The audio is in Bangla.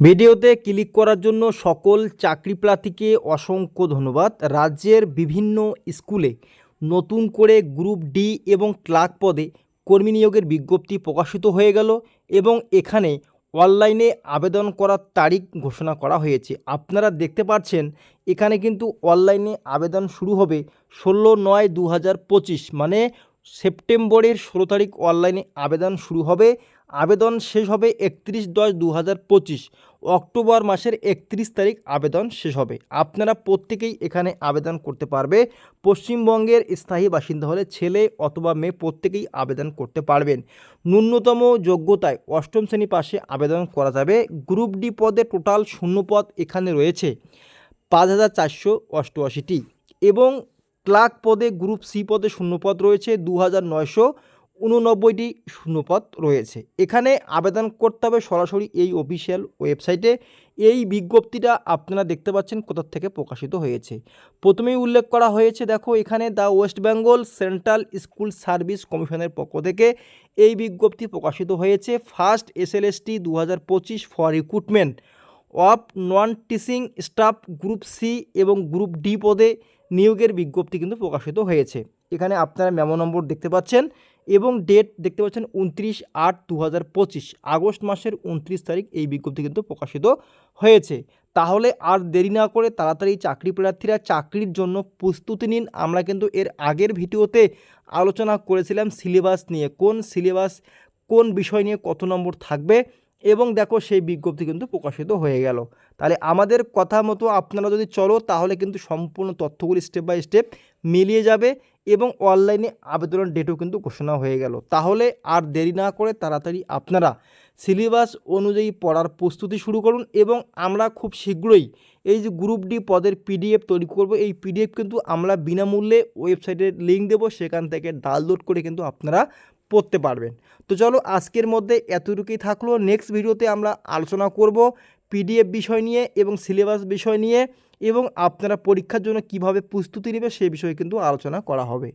ভিডিওতে ক্লিক করার জন্য সকল চাকরি প্রার্থীকে অসংখ্য ধন্যবাদ। রাজ্যের বিভিন্ন স্কুলে নতুন করে গ্রুপ ডি এবং ক্লার্ক পদে কর্মী নিয়োগের বিজ্ঞপ্তি প্রকাশিত হয়ে গেল এবং এখানে অনলাইনে আবেদন করার তারিখ ঘোষণা করা হয়েছে। আপনারা দেখতে পাচ্ছেন, এখানে কিন্তু অনলাইনে আবেদন শুরু হবে ষোলো নয় দু মানে সেপ্টেম্বরের ষোলো তারিখ অনলাইনে আবেদন শুরু হবে। আবেদন শেষ হবে একত্রিশ দশ দু হাজার পঁচিশ। অক্টোবর মাসের একত্রিশ তারিখ আবেদন শেষ হবে। আপনারা প্রত্যেকেই এখানে আবেদন করতে পারবে। পশ্চিমবঙ্গের স্থায়ী বাসিন্দা হলে ছেলে অথবা মেয়ে প্রত্যেকেই আবেদন করতে পারবেন। ন্যূনতম যোগ্যতায় অষ্টম শ্রেণি পাশে আবেদন করা যাবে। গ্রুপ ডি পদে টোটাল শূন্য পদ এখানে রয়েছে। পাঁচ হাজার চারশো অষ্টআশিটি। এবং ক্লার্ক পদে গ্রুপ সি পদে শূন্যপদ রয়েছে দু হাজার নয়শো উননব্বইটি শূন্যপদ রয়েছে। এখানে আবেদন করতে হবে সরাসরি এই অফিসিয়াল ওয়েবসাইটে। এই বিজ্ঞপ্তিটা আপনারা দেখতে পাচ্ছেন কোথার থেকে প্রকাশিত হয়েছে। প্রথমেই উল্লেখ করা হয়েছে, দেখো এখানে the West Bengal central school service কমিশনের পক্ষ থেকে এই বিজ্ঞপ্তি প্রকাশিত হয়েছে। ফার্স্ট এসএলএসটি দু হাজার পঁচিশ for recruitment of non teaching staff group C এবং গ্রুপ ডি পদে নিয়োগের বিজ্ঞপ্তি কিন্তু প্রকাশিত হয়েছে। এখানে আপনারা মেমো নম্বর দেখতে পাচ্ছেন এবং ডেট দেখতে পাচ্ছেন উনত্রিশ আট দু হাজার পঁচিশ। আগস্ট মাসের উনত্রিশ তারিখ এই বিজ্ঞপ্তি কিন্তু প্রকাশিত হয়েছে। তাহলে আর দেরি না করে তাড়াতাড়ি চাকরি প্রার্থীরা চাকরির জন্য প্রস্তুতি নিন। আমরা কিন্তু এর আগের ভিডিওতে আলোচনা করেছিলাম সিলেবাস নিয়ে। কোন সিলেবাস কোন বিষয় নিয়ে কত নম্বর থাকবে এবং দেখো সেই বিজ্ঞপ্তি কিন্তু প্রকাশিত হয়ে গেল। তাহলে আমাদের কথা মতো আপনারা যদি চলো, তাহলে কিন্তু সম্পূর্ণ তথ্যগুলি স্টেপ বাই স্টেপ মিলিয়ে যাবে এবং অনলাইনে আবেদনের ডেটও কিন্তু ঘোষণা হয়ে গেল। তাহলে আর দেরি না করে তাড়াতাড়ি আপনারা সিলেবাস অনুযায়ী পড়ার প্রস্তুতি শুরু করুন এবং আমরা খুব শীঘ্রই এই যে গ্রুপ ডি পদের পিডিএফ তৈরি করব, এই পিডিএফ কিন্তু আমরা বিনামূল্যে ওয়েবসাইটের লিঙ্ক দেবো। সেখান থেকে ডাউনলোড করে কিন্তু আপনারা পড়তে পারবেন। তো চলো আজকের মধ্যে এতটুকুই থাকল। নেক্সট ভিডিওতে আমরা আলোচনা করব পিডিএফ বিষয় নিয়ে এবং সিলেবাস বিষয় নিয়ে এবং আপনারা পরীক্ষার জন্য কীভাবে প্রস্তুতি নেবে সে বিষয়ে কিন্তু আলোচনা করা হবে।